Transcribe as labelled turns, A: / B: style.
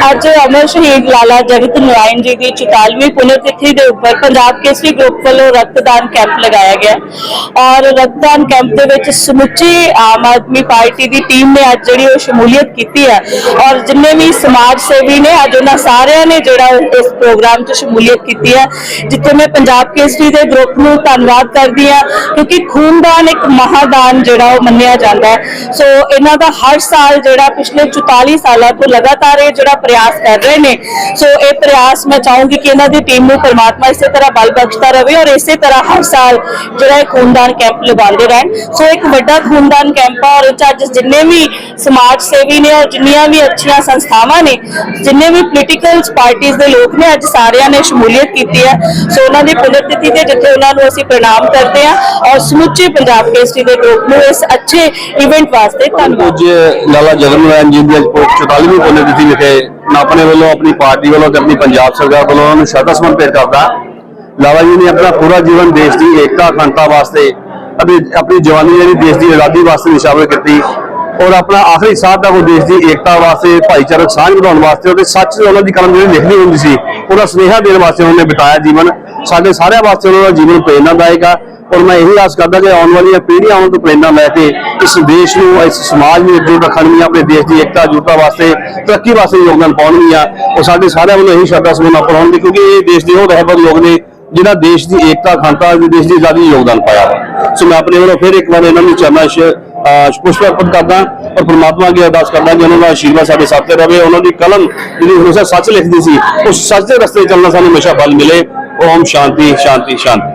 A: ਅੱਜ ਅਮਰ ਸ਼ਹੀਦ ਲਾਲਾ ਜਗਤ ਨਾਰਾਇਣ ਜੀ ਦੀ 44ਵੀਂ ਪੁਨਰਤਿਥੀ ਦੇ ਉੱਪਰ ਪੰਜਾਬ ਕੇਸਰੀ ਗਰੁੱਪ ਵੱਲੋਂ ਰਕਤਦਾਨ ਕੈਂਪ ਲਗਾਇਆ ਗਿਆ ਔਰ ਰਕਤਦਾਨ ਕੈਂਪ ਦੇ ਵਿੱਚ ਸਮੁੱਚੀ ਆਮ ਆਦਮੀ ਪਾਰਟੀ ਦੀ ਟੀਮ ਨੇ ਅੱਜ ਜਿਹੜੀ ਉਹ ਸ਼ਮੂਲੀਅਤ ਕੀਤੀ ਹੈ ਔਰ ਜਿੰਨੇ ਵੀ ਸਮਾਜ ਸੇਵੀ ਨੇ, ਅੱਜ ਉਹਨਾਂ ਸਾਰਿਆਂ ਨੇ ਜਿਹੜਾ ਇਸ ਪ੍ਰੋਗਰਾਮ 'ਚ ਸ਼ਮੂਲੀਅਤ ਕੀਤੀ ਹੈ, ਜਿੱਥੇ ਮੈਂ ਪੰਜਾਬ ਕੇਸਰੀ ਦੇ ਗਰੁੱਪ ਨੂੰ ਧੰਨਵਾਦ ਕਰਦੀ ਹਾਂ ਕਿਉਂਕਿ ਖੂਨਦਾਨ ਇੱਕ ਮਹਾਦਾਨ ਜਿਹੜਾ ਉਹ ਮੰਨਿਆ ਜਾਂਦਾ ਹੈ। ਸੋ ਇਹਨਾਂ ਦਾ ਹਰ ਸਾਲ ਜਿਹੜਾ ਪਿਛਲੇ 44 ਸਾਲਾਂ ਤੋਂ ਲਗਾਤਾਰ ਇਹ ਜਿਹੜਾ ਪ੍ਰਯਾਸ ਕਰ ਰਹੇ ਨੇ ਸੋ ਇਹ ਪ੍ਰਯਾਸ ਮੈਂ ਚਾਹੂੰਗੀ ਕਿ ਇਹਨਾਂ ਦੀ ਟੀਮ ਨੂੰ ਪਰਮਾਤਮਾ ਇਸੇ ਤਰ੍ਹਾਂ ਬਲ ਬਖਸ਼ਦਾ ਰਹੇ ਔਰ ਇਸੇ ਤਰ੍ਹਾਂ ਹਰ ਸਾਲ ਜਿਹੜਾ ਇਹ ਖੂਨਦਾਨ ਕੈਂਪ ਲਗਾਉਂਦੇ ਰਹਿਣ ਸੋ ਇੱਕ ਵੱਡਾ ਖੂਨਦਾਨ ਕੈਂਪ ਆ ਔਰ ਇਹ ਅੱਜ ਜਿੰਨੇ ਵੀ ਸਮਾਜ ਸੇਵੀ ਨੇ ਔਰ ਜਿੰਨੀਆਂ ਵੀ ਅੱਛੀਆਂ ਸੰਸਥਾਵਾਂ ਨੇ ਜਿੰਨੇ ਵੀ ਪੋਲੀਟੀਕਲ ਪਾਰਟੀਆਂ ਦੇ ਲੋਕ ਨੇ ਅੱਜ ਸਾਰਿਆਂ ਨੇ ਸ਼ਮੂਲੀਅਤ ਕੀਤੀ ਹੈ ਸੋ ਉਹਨਾਂ ਦੀ ਪੁਨਰ ਤਿਥੀ ਤੇ ਜਿੱਥੇ ਉਹਨਾਂ ਨੂੰ ਅਸੀਂ ਪ੍ਰਣਾਮ ਕਰਦੇ ਹਾਂ ਔਰ ਸਮੁੱਚੇ ਪੰਜਾਬ ਕੇਸਰੀ ਦੇ ਲੋਕ ਨੂੰ ਇਸ ਅੱਛੇ ਇਵੈਂਟ ਵਾਸਤੇ ਧੰਨਵਾਦ।
B: ਪੂਜਯ ਲਾਲਾ ਜਗਨ ਜੀ ਦੀ ਅੱਜ 44ਵੀਂ ਪੁੰਨ ਵਿਖੇ ਆਪਣੇ ਵੱਲੋਂ, ਆਪਣੀ ਪਾਰਟੀ ਵੱਲੋਂ ਤੇ ਆਪਣੀ ਪੰਜਾਬ ਸਰਕਾਰ ਵੱਲੋਂ ਉਹਨਾਂ ਨੂੰ ਸ਼ਰਧਾ ਸਮਰਪਿਤ ਭੇਟ ਕਰਦਾ। ਲਾਲਾ ਜੀ ਨੇ ਆਪਣਾ ਪੂਰਾ ਜੀਵਨ ਦੇਸ਼ ਦੀ ਏਕਤਾ, ਅਖੰਡਤਾ ਵਾਸਤੇ ਅਤੇ ਆਪਣੀ ਜਵਾਨੀ ਜਿਹੜੀ ਦੇਸ਼ ਦੀ ਆਜ਼ਾਦੀ ਵਾਸਤੇ ਨਿਸ਼ਾਵਰ ਕੀਤੀ। ਔਰ ਆਪਣਾ ਆਖਰੀ ਸਾਹ ਤੱਕ ਉਹ ਦੇਸ਼ ਦੀ ਏਕਤਾ ਵਾਸਤੇ, ਭਾਈਚਾਰਕ ਸਾਂਝ ਵਧਾਉਣ ਵਾਸਤੇ ਉਹਦੇ ਸੱਚ ਤੇ ਉਹਨਾਂ ਦੀ ਕਲਮ ਜਿਹੜੀ ਲਿਖਣੀ ਹੁੰਦੀ ਸੀ, ਉਹਦਾ ਸੁਨੇਹਾ ਦੇਣ ਵਾਸਤੇ ਉਹਨੇ ਬਿਤਾਇਆ ਜੀਵਨ। ਸਾਡੇ ਸਾਰਿਆਂ ਵਾਸਤੇ ਉਹਨਾਂ ਦਾ ਜੀਵਨ ਪ੍ਰੇਰਨਾਦਾਇਕ ਆ। ਔਰ ਮੈਂ ਇਹੀ ਆਸ ਕਰਦਾ ਕਿ ਆਉਣ ਵਾਲੀਆਂ ਪੀੜ੍ਹੀਆਂ ਉਹਨਾਂ ਤੋਂ ਪ੍ਰੇਰਨਾ ਲੈ ਕੇ ਇਸ ਦੇਸ਼ ਨੂੰ, ਇਸ ਸਮਾਜ ਨੂੰ ਇੱਕਜੁੱਟ ਰੱਖਣਗੀਆਂ, ਆਪਣੇ ਦੇਸ਼ ਦੀ ਏਕਤਾ, ਜੁਟਤਾ ਵਾਸਤੇ, ਤਰੱਕੀ ਵਾਸਤੇ ਯੋਗਦਾਨ ਪਾਉਣਗੀਆਂ। ਔਰ ਸਾਡੇ ਸਾਰਿਆਂ ਵੱਲੋਂ ਇਹੀ ਸ਼ਰਧਾ ਸਮੂਹ ਪਾਉਣਗੇ ਕਿਉਂਕਿ ਇਹ ਦੇਸ਼ ਦੇ ਉਹ ਰਹਿਬਰ ਲੋਕ ਨੇ ਜਿਨ੍ਹਾਂ ਦੇਸ਼ ਦੀ ਏਕਤਾ, ਅਖੰਡਤਾ ਦੇ ਦੇਸ਼ ਦੀ ਆਜ਼ਾਦੀ ਯੋਗਦਾਨ ਪਾਇਆ। ਵਾ ਸੋ ਮੈਂ ਆਪਣੇ ਵੱਲੋਂ ਫਿਰ ਇੱਕ ਵਾਰ ਇਹਨਾਂ ਨੂੰ ਚਰਨਾਂ 'ਚ ਪੁਸ਼ਪ ਅਰਪਣ ਕਰਦਾ ਔਰ ਪ੍ਰਮਾਤਮਾ ਅੱਗੇ ਅਰਦਾਸ ਕਰਦਾ ਕਿ ਉਹਨਾਂ ਦਾ ਆਸ਼ੀਰਵਾਦ ਸਾਡੇ ਸਾਥ ਤੇ ਰਹੇ ਉਹਨਾਂ ਦੀ ਕਲਮ ਜਿਹੜੀ ਹਮੇਸ਼ਾ ਸੱਚ ਲਿਖਦੀ ਸੀ, ਉਸ ਸੱਚ ਦੇ ਰਸਤੇ ਚੱਲਣਾ ਸਾਨੂੰ ਹਮੇਸ਼ਾ ਬਲ ਮਿਲੇ। ਓਮ ਸ਼ਾਂਤੀ ਸ਼ਾਂਤੀ ਸ਼ਾਂਤੀ।